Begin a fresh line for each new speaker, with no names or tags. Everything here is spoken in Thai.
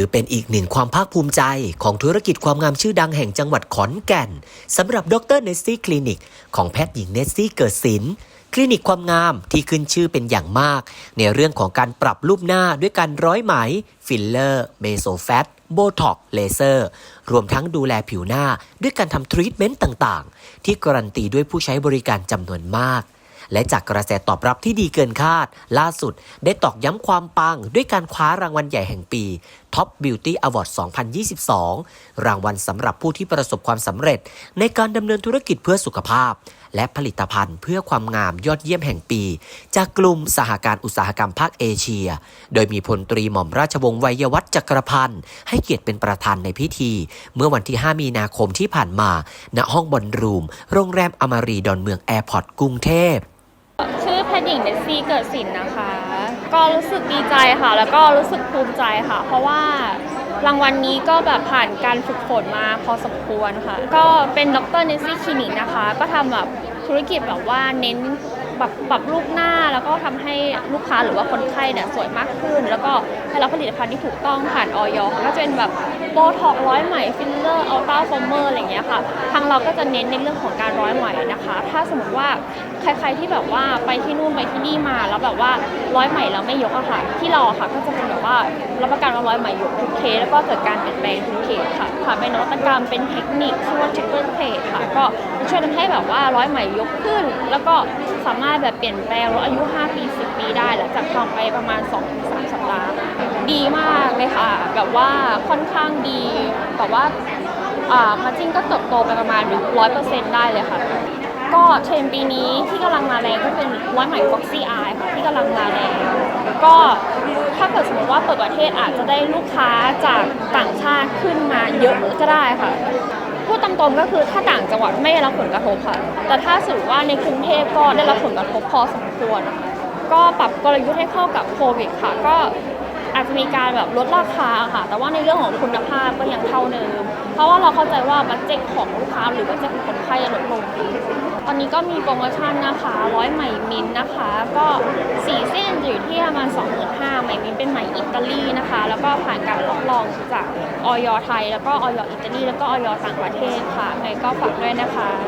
ถือเป็นอีกหนึ่งความภาคภูมิใจของธุรกิจความงามชื่อดังแห่งจังหวัดขอนแก่นสำหรับดรเนสซี่คลินิก ของแพทย์หญิงเนสซี่เกิดศิลป์คลินิกความงามที่ขึ้นชื่อเป็นอย่างมาก ในเรื่องของการปรับรูปหน้าด้วยการร้อยไหม ฟิลเลอร์เมโซแฟตโบท็อกเลเซอร์ รวมทั้งดูแลผิวหน้าด้วยการทำทรีทเมนต์ต่างๆ ที่การันตีด้วยผู้ใช้บริการจำนวนมาก และจากกระแสตอบรับที่ดีเกินคาด ล่าสุดได้ตอกย้ำความปัง ด้วยการคว้ารางวัลใหญ่แห่งปี Top Beauty Award 2022 รางวัลสำหรับผู้ที่ประสบความสำเร็จ ในการดำเนินธุรกิจเพื่อสุขภาพ และผลิตภัณฑ์เพื่อความงามยอดเยี่ยมแห่งปี จากกลุ่มสหการอุตสาหกรรมภาคเอเชีย โดยมีพลตรีหม่อมราชวงศ์วัยวัฒน์จักรพันธ์ให้เกียรติเป็นประธานในพิธี เมื่อวันที่ 5 มีนาคมที่ผ่านมา ณห้องบอลรูม โรงแรมอมารีดอนเมืองแอร์พอร์ตกรุงเทพ
หญิงเนสซี่เกิดสินนะคะ ก็รู้สึกดีใจค่ะ แล้วก็รู้สึกภูมิใจค่ะ เพราะว่ารางวัลนนี้ก็แบบผ่านการฝึกฝนมาพอสมควรค่ะ ก็เป็นดรเนสซี่คลินิกนะคะ ก็ทำแบบธุรกิจแบบว่าเน้น แบบปรับรูปหน้าแล้วก็ทำให้ลูกค้าหรือว่าคนไข้เนี่ยสวยมากขึ้น แล้วก็ได้รับผลิตภัณฑ์ที่ถูกต้องผ่านออยก็จะเป็นแบบโบท็อกร้อยไหม่ฟิลเลอร์อัลต้าฟอร์เมอร์อะไรอย่างเงี้ยค่ะทางเราก็จะเน้นในเรื่องของการร้อยไหม่นะคะ ถ้าสมมติว่าใครๆที่แบบว่าไปที่นู่นไปที่นี่มาแล้วแบบว่าร้อยไหมแล้วไม่ยกอะค่ะ ที่เราอค่ะก็จะเป็นแบบว่ารับประกันว่าร้อยไหม่ยกทุกเคสแล้วก็เกิดการเปลี่ยนแปลงทุกเคสค่ะค่ะเป็นนวัตกรรมเป็นเทคนิคชื่อว่า triple plate ค่ะ ก็ช่วยทำให้แบบว่าร้อยไหมยกขึ้น แล้วก็สามารถแบบเปลี่ยนแปลงลดอายุ 5 ปี 10 ปีได้หลังจากทำไปประมาณ 2-3 สัปดาห์ ดีมากเลยค่ะ แบบว่าค่อนข้างดีแบบว่าอ่ามาจิ้นก็เติบโตไปประมาณร้อยเปอร์เซ็นต์ได้เลยค่ะก็เทรนปีนี้ที่กำลังมาแรงก็เป็นร้อยใหม่ Foxy Eye ค่ะที่กำลังมาแรงก็ถ้าเกิดสมมติว่าเปิดประเทศอาจจะได้ลูกค้าจากต่างชาติขึ้นมาเยอะก็ได้ค่ะ รงก็คือถ้าต่างจังหวัดไม่ได้รับผลกระทบค่ะ แต่ถ้าสมมติว่าในกรุงเทพก็ได้รับผลกระทบพอสมควรนะคะก็ปรับกลยุทธ์ให้เข้ากับโควิดค่ะ ก็อาจจะมีการแบบลดราคาค่ะ แต่ว่าในเรื่องของคุณภาพก็ยังเท่าเดิม เพราะว่าเราเข้าใจว่าบัตเจ็ตของลูกค้าหรือบัตเจ็ตของคนไข้ลดลง ตอนนี้ก็มีโปรโมชั่นนะคะร้อยไหมมินนะคะ ก็สี่เส้นอยู่ที่ประมาณ25,000ไหมมินเป็นไหมอิตาลีนะคะ แล้วก็ผ่านการรับรองจากออยไทย แล้วก็ออยอิตาลีแล้วก็ออยต่างประเทศค่ะไงก็ฝากด้วยนะคะ